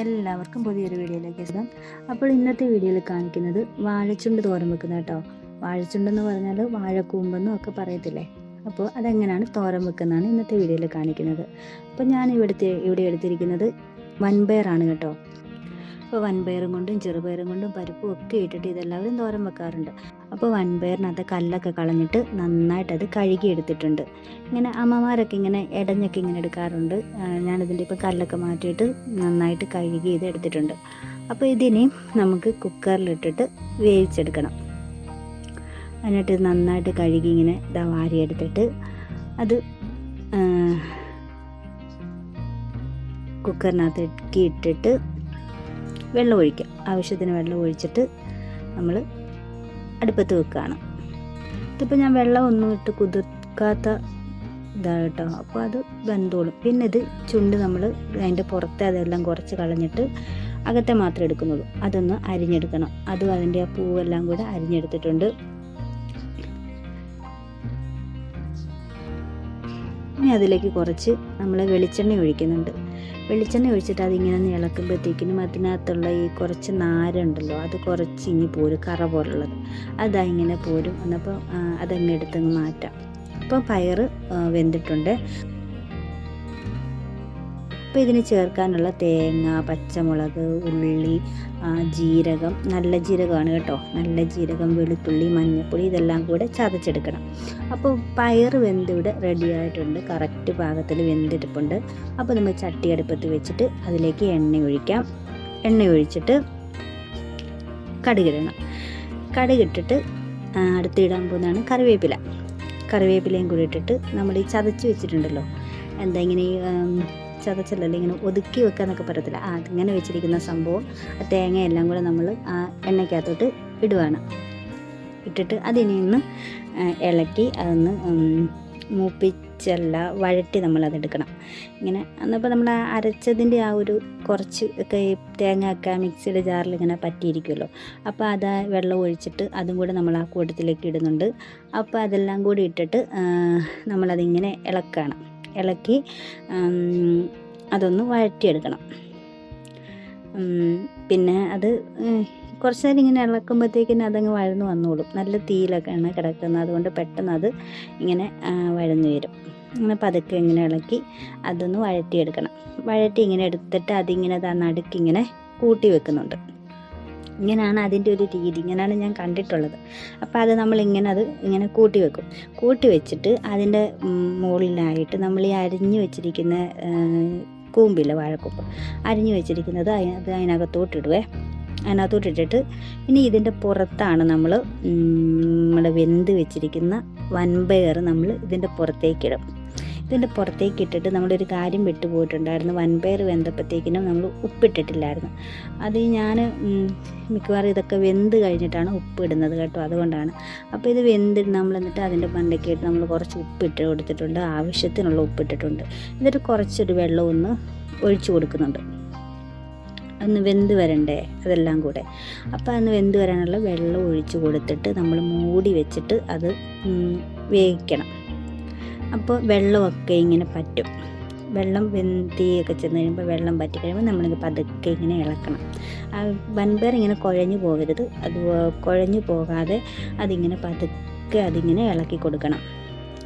എല്ലാവർക്കും പുതിയൊരു വീഡിയോയിലേക്ക് സ്വാഗതം. അപ്പോൾ ഇന്നത്തെ വീഡിയോയിൽ കാണിക്കുന്നത് വാഴച്ചുണ്ട് തോരൻ വെക്കുന്നത് കേട്ടോ. വാഴച്ചുണ്ടെന്ന് പറഞ്ഞാൽ വാഴക്കൂമ്പെന്നും ഒക്കെ പറയത്തില്ലേ? അപ്പോൾ അതെങ്ങനെയാണ് തോരൻ വെക്കുന്നതാണ് ഇന്നത്തെ വീഡിയോയിൽ കാണിക്കുന്നത്. അപ്പോൾ ഞാൻ ഇവിടുത്തെ ഇവിടെ എടുത്തിരിക്കുന്നത് വൻപയറാണ് കേട്ടോ. അപ്പോൾ വൻപയറും കൊണ്ടും ചെറുപയറും കൊണ്ടും പരിപ്പും ഒക്കെ ഇട്ടിട്ട് ഇതെല്ലാവരും തോരൻ വെക്കാറുണ്ട്. അപ്പോൾ വൻപയറിനകത്ത് കല്ലൊക്കെ കളഞ്ഞിട്ട് നന്നായിട്ട് അത് കഴുകി എടുത്തിട്ടുണ്ട് ഇങ്ങനെ അമ്മമാരൊക്കെ ഇങ്ങനെ ഇടഞ്ഞൊക്കെ ഇങ്ങനെ എടുക്കാറുണ്ട്. ഞാനിതിന്റെ ഇപ്പോൾ കല്ലൊക്കെ മാറ്റിയിട്ട് നന്നായിട്ട് കഴുകി ഇത് എടുത്തിട്ടുണ്ട്. അപ്പോൾ ഇതിനെ നമുക്ക് കുക്കറിലിട്ടിട്ട് വേവിച്ചെടുക്കണം. എന്നിട്ട് നന്നായിട്ട് കഴുകി ഇങ്ങനെ ഇതാ വാരിയെടുത്തിട്ട് അത് കുക്കറിനകത്ത് ഇട്ടിട്ട് വെള്ളം ഒഴിക്കുക. ആവശ്യത്തിന് വെള്ളം ഒഴിച്ചിട്ട് നമ്മൾ അടുപ്പത്ത് വെക്കുകയാണ് ഇതിപ്പോൾ ഞാൻ വെള്ളം ഒന്നും ഇട്ട് കുതിർക്കാത്ത ഇതാണ് കേട്ടോ. അപ്പോൾ അത് വെന്തോളും. പിന്നെ ഇത് ചുണ്ട് നമ്മൾ അതിന്റെ പുറത്തെ അതെല്ലാം കുറച്ച് കളഞ്ഞിട്ട് അകത്തെ മാത്രമേ എടുക്കുന്നുള്ളൂ അതൊന്ന് അരിഞ്ഞെടുക്കണം. അതും അതിന്റെ ആ പൂവെല്ലാം കൂടെ അരിഞ്ഞെടുത്തിട്ടുണ്ട്. ഇനി അതിലേക്ക് കുറച്ച് നമ്മൾ വെളിച്ചെണ്ണ ഒഴിക്കുന്നുണ്ട്. വെളിച്ചെണ്ണ ഒഴിച്ചിട്ട് അതിങ്ങനെ ഒന്ന് ഇളക്കുമ്പോഴത്തേക്കിനും അതിനകത്തുള്ള ഈ കുറച്ച് നാരുണ്ടല്ലോ അത് കുറച്ച് ഇനി പോരും കറ പോലുള്ളത്. അതാ ഇങ്ങനെ പോരും. എന്നപ്പോൾ അതങ്ങ് എടുത്തങ്ങ് മാറ്റാം. അപ്പോൾ പയറ് ആ, വെന്തിട്ടുണ്ട്. അപ്പോൾ ഇതിന് ചേർക്കാനുള്ള തേങ്ങ പച്ചമുളക് ഉള്ളി ജീരകം നല്ല ജീരകമാണ് കേട്ടോ. നല്ല ജീരകം വെളുത്തുള്ളി മഞ്ഞൾപ്പൊടി ഇതെല്ലാം കൂടെ ചതച്ചെടുക്കണം. അപ്പോൾ പയറ് വെന്തിവിടെ റെഡി ആയിട്ടുണ്ട്. കറക്റ്റ് പാകത്തിൽ വെന്തിരിപ്പുണ്ട് അപ്പോൾ നമ്മൾ ചട്ടി അടുപ്പത്ത് വെച്ചിട്ട് അതിലേക്ക് എണ്ണ ഒഴിക്കാം. എണ്ണ ഒഴിച്ചിട്ട് കടുകിടണം. കടുകിട്ടിട്ട് അടുത്തിടാൻ പോകുന്നതാണ് കറിവേപ്പില. കറിവേപ്പിലയും കൂടി ഇട്ടിട്ട് നമ്മൾ ഈ ചതച്ച് വെച്ചിട്ടുണ്ടല്ലോ. എന്താ ഇങ്ങനെ ചതച്ചല്ലല്ലോ ഇങ്ങനെ ഒതുക്കി വെക്കുക എന്നൊക്കെ പറയത്തില്ല. ആ അതിങ്ങനെ വെച്ചിരിക്കുന്ന സംഭവം ആ തേങ്ങയെല്ലാം കൂടെ നമ്മൾ ആ എണ്ണയ്ക്കകത്തോട്ട് ഇടുവാണ്. ഇട്ടിട്ട് അതിനെ ഒന്ന് ഇളക്കി അതൊന്ന് മൂപ്പിച്ചല്ല വഴറ്റി നമ്മളതെടുക്കണം ഇങ്ങനെ എന്നപ്പോൾ നമ്മൾ അരച്ചതിന്റെ ആ ഒരു കുറച്ച് ഒക്കെ തേങ്ങ ഒക്കെ മിക്സിയുടെ ജാറിൽ ഇങ്ങനെ പറ്റിയിരിക്കുമല്ലോ അപ്പോൾ അത് വെള്ളം ഒഴിച്ചിട്ട് അതും കൂടെ നമ്മൾ ആ കൂട്ടത്തിലേക്ക് ഇടുന്നുണ്ട്. അപ്പോൾ അതെല്ലാം കൂടി ഇട്ടിട്ട് നമ്മളതിങ്ങനെ ഇളക്കണം. ഇളക്കി അതൊന്ന് വഴറ്റിയെടുക്കണം. പിന്നെ അത് കുറച്ച് നേരം ഇങ്ങനെ ഇളക്കുമ്പോഴത്തേക്കിനും അതങ്ങ് വഴന്ന് വന്നോളും. നല്ല തീയിലൊക്കെയാണ് കിടക്കുന്നത്. അതുകൊണ്ട് പെട്ടെന്ന് അത് ഇങ്ങനെ വഴന്നു വരും. അങ്ങനെ പതുക്കെ ഇങ്ങനെ ഇളക്കി അതൊന്ന് വഴറ്റിയെടുക്കണം. വഴറ്റി ഇങ്ങനെ എടുത്തിട്ട് അതിങ്ങനെ നടുക്കിങ്ങനെ കൂട്ടി വെക്കുന്നുണ്ട്. ഇങ്ങനെയാണ് അതിന്റെ ഒരു രീതി ഇങ്ങനെയാണ് ഞാൻ കണ്ടിട്ടുള്ളത്. അപ്പോൾ അത് നമ്മൾ ഇങ്ങനെ അത് ഇങ്ങനെ കൂട്ടി വെക്കും. കൂട്ടി വെച്ചിട്ട് അതിന്റെ മുകളിലായിട്ട് നമ്മൾ ഈ അരിഞ്ഞു വെച്ചിരിക്കുന്ന കൂമ്പില്ല വാഴക്കൂമ്പ്? അരിഞ്ഞു വെച്ചിരിക്കുന്നത് അത് അതിനകത്തോട്ടിടുവേ. അതിനകത്തോട്ടിട്ടിട്ട് ഇനി ഇതിന്റെ പുറത്താണ് നമ്മൾ നമ്മുടെ വെന്ത് വെച്ചിരിക്കുന്ന വൻപയർ നമ്മൾ ഇതിന്റെ പുറത്തേക്കിടും. ഇതിന്റെ പുറത്തേക്ക് ഇട്ടിട്ട് നമ്മളൊരു കാര്യം വിട്ടുപോയിട്ടുണ്ടായിരുന്നു. വൻപയർ വെന്തപ്പോഴത്തേക്കിനും നമ്മൾ ഉപ്പിട്ടിട്ടില്ലായിരുന്നു. അത് ഞാൻ മിക്കവാറും ഇതൊക്കെ വെന്ത് കഴിഞ്ഞിട്ടാണ് ഉപ്പിടുന്നത് കേട്ടോ അതുകൊണ്ടാണ്. അപ്പോൾ ഇത് വെന്ത് നമ്മൾ എന്നിട്ട് അതിന്റെ മണ്ടയ്ക്കായിട്ട് നമ്മൾ കുറച്ച് ഉപ്പിട്ട് കൊടുത്തിട്ടുണ്ട്. ആവശ്യത്തിനുള്ള ഉപ്പിട്ടിട്ടുണ്ട്. എന്നിട്ട് കുറച്ചൊരു വെള്ളം ഒന്ന് ഒഴിച്ചു കൊടുക്കുന്നുണ്ട്. അന്ന് വെന്ത് വരണ്ടേ അതെല്ലാം കൂടെ. അപ്പോൾ അന്ന് വെന്ത് വരാനുള്ള വെള്ളം ഒഴിച്ചു കൊടുത്തിട്ട് നമ്മൾ മൂടി വെച്ചിട്ട് അത് വേവിക്കണം. അപ്പോൾ വെള്ളമൊക്കെ ഇങ്ങനെ പറ്റും. വെള്ളം വെന്തിയൊക്കെ ചെന്ന് കഴിയുമ്പോൾ വെള്ളം പറ്റി കഴിയുമ്പോൾ നമ്മളിത് പതുക്കെ ഇങ്ങനെ ഇളക്കണം. ആ വൻപയർ ഇങ്ങനെ കുഴഞ്ഞു പോകരുത്. അത് കുഴഞ്ഞു പോകാതെ അതിങ്ങനെ പതുക്കെ അതിങ്ങനെ ഇളക്കി കൊടുക്കണം.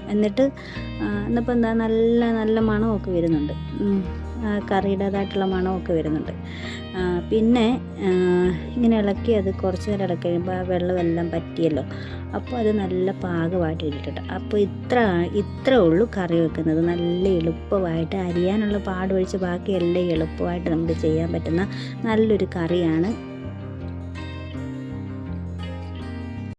എന്നിട്ട് എന്നിപ്പോൾ എന്താ നല്ല നല്ല മണമൊക്കെ വരുന്നുണ്ട്. കറിയുടേതായിട്ടുള്ള മണമൊക്കെ വരുന്നുണ്ട്. പിന്നെ ഇങ്ങനെ ഇളക്കി അത് കുറച്ച് നേരം ഇളക്കി കഴിയുമ്പോൾ ആ വെള്ളമെല്ലാം പറ്റിയല്ലോ. അപ്പോൾ അത് നല്ല പാകമായിട്ട് ഇട്ടിട്ടുണ്ട് അപ്പോൾ ഇത്ര ഇത്ര ഉള്ളൂ കറി വെക്കുന്നത്. നല്ല എളുപ്പമായിട്ട് അരിയാനുള്ള പാടൊഴിച്ച് ബാക്കി എല്ലാം എളുപ്പമായിട്ട് നമുക്ക് ചെയ്യാൻ പറ്റുന്ന നല്ലൊരു കറിയാണ്